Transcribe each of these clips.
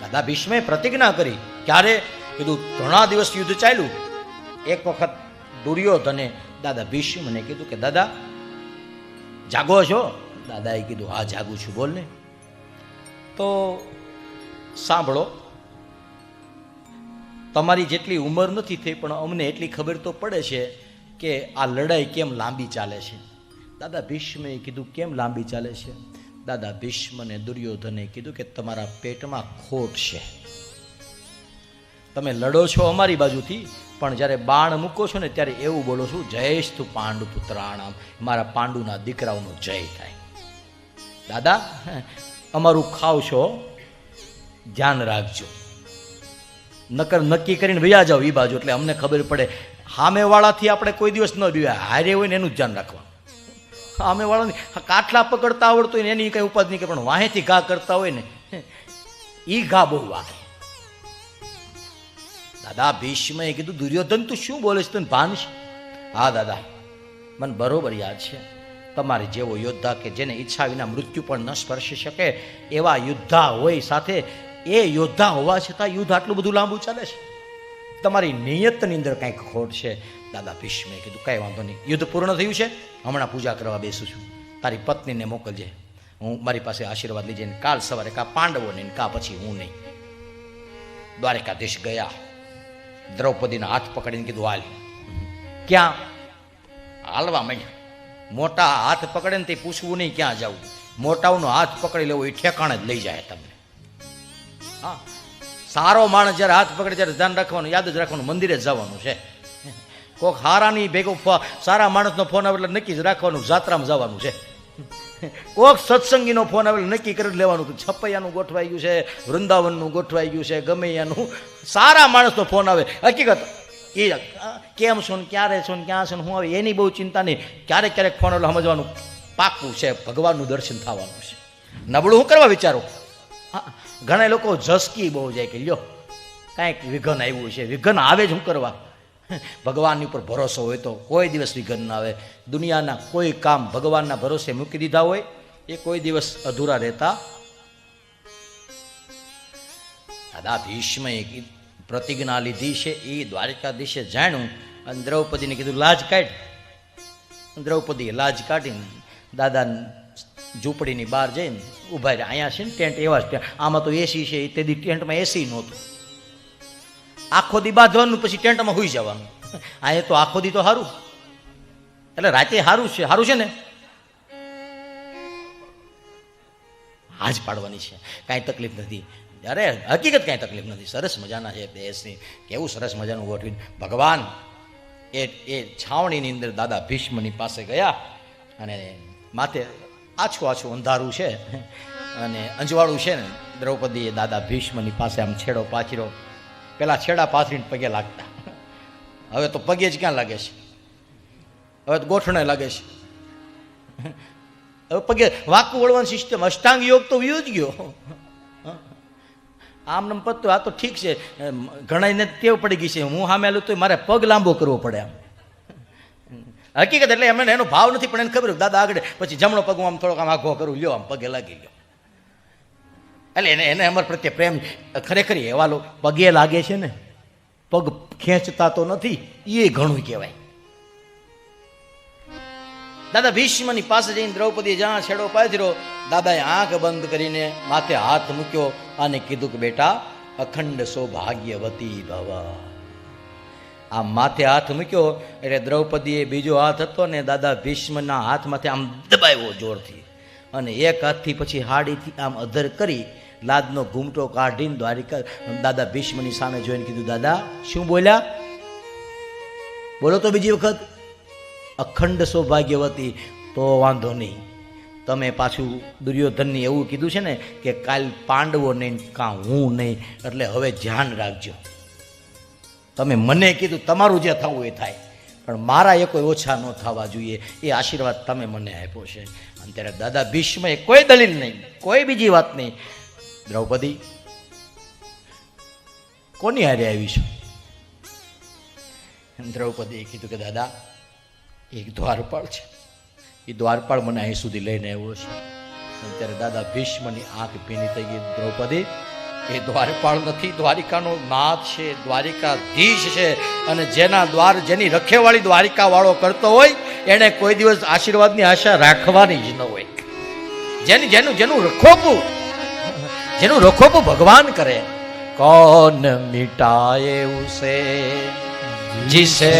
દાદા ભીષ્મે પ્રતિજ્ઞા કરી. ક્યારે? કીધું, ઘણા દિવસ યુદ્ધ ચાલ્યું. એક વખત દુર્યોધને દાદા ભીષ્મને કીધું કે, દાદા, જાગો છો? દાદાએ કીધું, હા, જાગું છું, બોલ ને. તો સાંભળો, તમારી જેટલી ઉંમર નથી થઈ, પણ અમને એટલી ખબર તો પડે છે કે આ લડાઈ કેમ લાંબી ચાલે છે. દાદા ભીષ્મે કીધું, કેમ લાંબી ચાલે છે? દાદા ભીષ્મને દુર્યોધને કીધું કે તમારા પેટમાં ખોટ છે. તમે લડો છો અમારી બાજુથી, પણ જ્યારે બાણ મૂકો છો ને ત્યારે એવું બોલો છું જયેશ તું પાંડુ પુત્રાણામ મારા પાંડુના દીકરાઓનો જય થાય. દાદા, અમારું ખાવ છો ધ્યાન રાખજો. નકર નક્કી કરીને વયા જાઓ એ બાજુ, એટલે અમને ખબર પડે સામેવાળાથી આપણે કોઈ દિવસ ન જોઈએ હારે હોય ને એનું ધ્યાન રાખવાનું. સામેવાળાની કાટલા પકડતા આવડતું હોય ને એની કંઈ ઉપાધિ નહીં કે પણ વાહેથી ઘા કરતા હોય ને એ ઘા બહુ વાહે. દાદા, ભીષ્મએ કીધું, દુર્યોધન, તું શું બોલે છે? તને ભાન છે? હા, દાદા, મને બરોબર યાદ છે. તમારે જેવો યોદ્ધા કે જેને ઈચ્છા વિના મૃત્યુ પણ ન સ્પર્શી શકે, એવા યોદ્ધા હોય સાથે, એ યોદ્ધા હોવા છતાં યુદ્ધ આટલું બધું લાંબુ ચાલે છે. તમારી નિયતની અંદર કંઈક ખોટ છે? દાદા ભીષ્મે કીધું, કાંઈ વાંધો નહીં. યુદ્ધ પૂર્ણ થયું છે? હમણાં પૂજા કરવા બેસું છું. તારી પત્નીને મોકલજે. હું મારી પાસે આશીર્વાદ લઈ ને કાલ સવારે કા પાંડવોને કા પછી હું નહીં. દ્વારકાધીશ ગયા. દ્રૌપદીના હાથ પકડીને કીધું, હાલ. ક્યાં? હાલવા માંડ્યા. મોટા હાથ પકડે ને તે પૂછવું નહીં ક્યાં જવું મોટાઓનો હાથ પકડી લેવો એ ઠેકાણે જ લઈ જાય તમને. હા. સારો માણસ જ્યારે હાથ પકડે ત્યારે ધ્યાન રાખવાનું, યાદ જ રાખવાનું, મંદિરે જ જવાનું છે. કોક હારાની ભેગો સારા માણસનો ફોન આવે એટલે નક્કી જ રાખવાનું, જાત્રામાં જવાનું છે. કોક સત્સંગીનો ફોન આવે નક્કી કરી લેવાનું કે છપૈયાનું ગોઠવાઈ ગયું છે, વૃંદાવનનું ગોઠવાઈ ગયું છે, ગમે એનું. સારા માણસનો ફોન આવે. હકીકત, એ કેમ છો ને ક્યારે છો ને ક્યાં છો ને હું આવે, એની બહુ ચિંતા નહીં. ક્યારેક ક્યારેક ફોન એટલે સમજવાનું, પાકું છે, ભગવાનનું દર્શન થવાનું છે. નબળું હું કરવા વિચારો? ઘણા લોકો ઝસકી બહુ જાય કે લ્યો, કાંઈક વિઘન આવ્યું છે, વિઘન આવે જ શું કરવા? ભગવાનની ઉપર ભરોસો હોય તો કોઈ દિવસ વિઘન ના આવે. દુનિયાના કોઈ કામ ભગવાનના ભરોસે મૂકી દીધા હોય, એ કોઈ દિવસ અધૂરા રહેતા દાદા ભીષ્મએ પ્રતિજ્ઞા લીધી છે, એ દ્વારકાધીશે જાણ્યું. અને દ્રૌપદીને કીધું, લાજ કાઢ. દ્રૌપદીએ લાજ કાઢીને દાદા ઝૂંપડીની બહાર જઈને ઊભા રહ્યા. અહીંયા છે ને ટેન્ટ એવા જ આમાં તો એસી છે, તેથી ટેન્ટમાં એસી નહોતું. આખો દી બાંધવાનું પછી ટેન્ટમાં હોઈ જવાનું. અહીંયા તો આખો દી તો સારું એટલે રાતે સારું છે સારું છે ને? હાજ પાડવાની છે. કાંઈ તકલીફ નથી. અરે, હકીકત કાંઈ તકલીફ નથી. સરસ મજાના છે દેશની કેવું સરસ મજાનું ગોઠવીને. ભગવાન, એ એ છાવણીની અંદર દાદા ભીષ્મની પાસે ગયા અને માથે આછું આછું અંધારું છે. અને અંજવાળું છે ને, દ્રૌપદીએ દાદા ભીષ્મની પાસે આમ છેડો પાથર્યો. પેલા છેડા પાથરીને પગે લાગતા. હવે તો પગે જ ક્યાં લાગે છે? હવે તો ગોઠણે લાગે છે. હવે પગે, વાંકું વળવાની સિસ્ટમ અષ્ટાંગ યોગ તો વયો જ ગયો. આમ નમ પત્તું આ તો ઠીક છે. ઘણાને ટેવ પડી ગઈ છે. હું સામે આલું તો મારે પગ લાંબો કરવો પડે આમ. હકીકત એટલે એમને એનો ભાવ નથી, પણ એને ખબર દાદા આગળ, પછી જમણો પગ આમ થોડોક આમ આઘો કરું, લ્યો આમ પગે લાગી ગયો એટલે એને એને અમારા પ્રત્યે પ્રેમ ખરેખર એવા લોકો પગે લાગે છે ને, પગ ખેંચતા તો નથી એ ઘણું કહેવાય. દાદા ભીષ્મની પાસે જઈને દ્રૌપદી જ્યાં છેડો પાથર્યો, દાદાએ આંખ બંધ કરીને માથે હાથ મૂક્યો અને કીધું કે, બેટા, અખંડ સૌભાગ્યવતી ભવ. આમ માથે હાથ મૂક્યો, એટલે દ્રૌપદીએ બીજો હાથ હતો ને દાદા ભીષ્મના હાથમાંથી આમ દબાવ્યો જોરથી. અને એક હાથથી પછી હાડીથી આમ અધર કરી લાદનો ઘૂમટો કાઢીને દ્વારિકા દાદા ભીષ્મની સામે જોઈને કીધું, દાદા, શું બોલ્યા? બોલો તો બીજી વખત. અખંડ સૌભાગ્યવતી, તો વાંધો નહીં. તમે પાછું દુર્યોધનની એવું કીધું છે ને કે કાલ પાંડવો નહીં કાં હું નહીં, એટલે હવે ધ્યાન રાખજો. તમે મને કીધું તમારું જે થવું એ થાય. પણ મારા એ કોઈ ઓછા ન થવા જોઈએ. એ આશીર્વાદ તમે મને આપ્યો છે. અને ત્યારે દાદા ભીષ્મએ કોઈ દલીલ નહીં, કોઈ બીજી વાત નહીં. દ્રૌપદી, કોની હારે આવી છું? દ્રૌપદીએ કીધું કે દાદા, એક દ્વારપાળ છે. એ દ્વારપાળ મને અહીં સુધી લઈને આવ્યો છે. ત્યારે દાદા ભીષ્મની આંખ ભીની થઈ ગઈ. દ્રૌપદી એ દ્વારપાળ નથી દ્વારિકાનો નાથ છે દ્વારિકાધીશ છે અને જેના દ્વાર જેની રખેવાળી દ્વારિકા વાળો કરતો હોય એને કોઈ દિવસ આશીર્વાદની આશા રાખવાની જ ન હોય જેની જેનું જેનું રખોપું જેનું રખોપું ભગવાન કરે કોણ મિટાએ ઉસે जिसे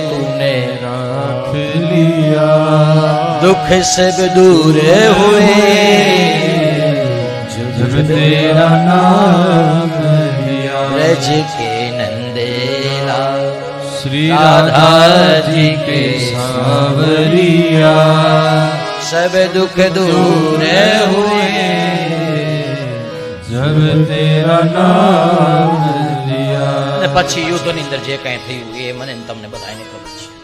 तूने राख लिया दुख सब दूर हुए जब तेरा नाम लिया ब्रज के नंदेला श्री राधा राधा जी जी के के सावरिया सब दुख दूर हुए जब तेरा नाम लिया અને પછી યુદ્ધની અંદર જે કાંઈ થયું એ મને ને તમને બધાને ખબર છે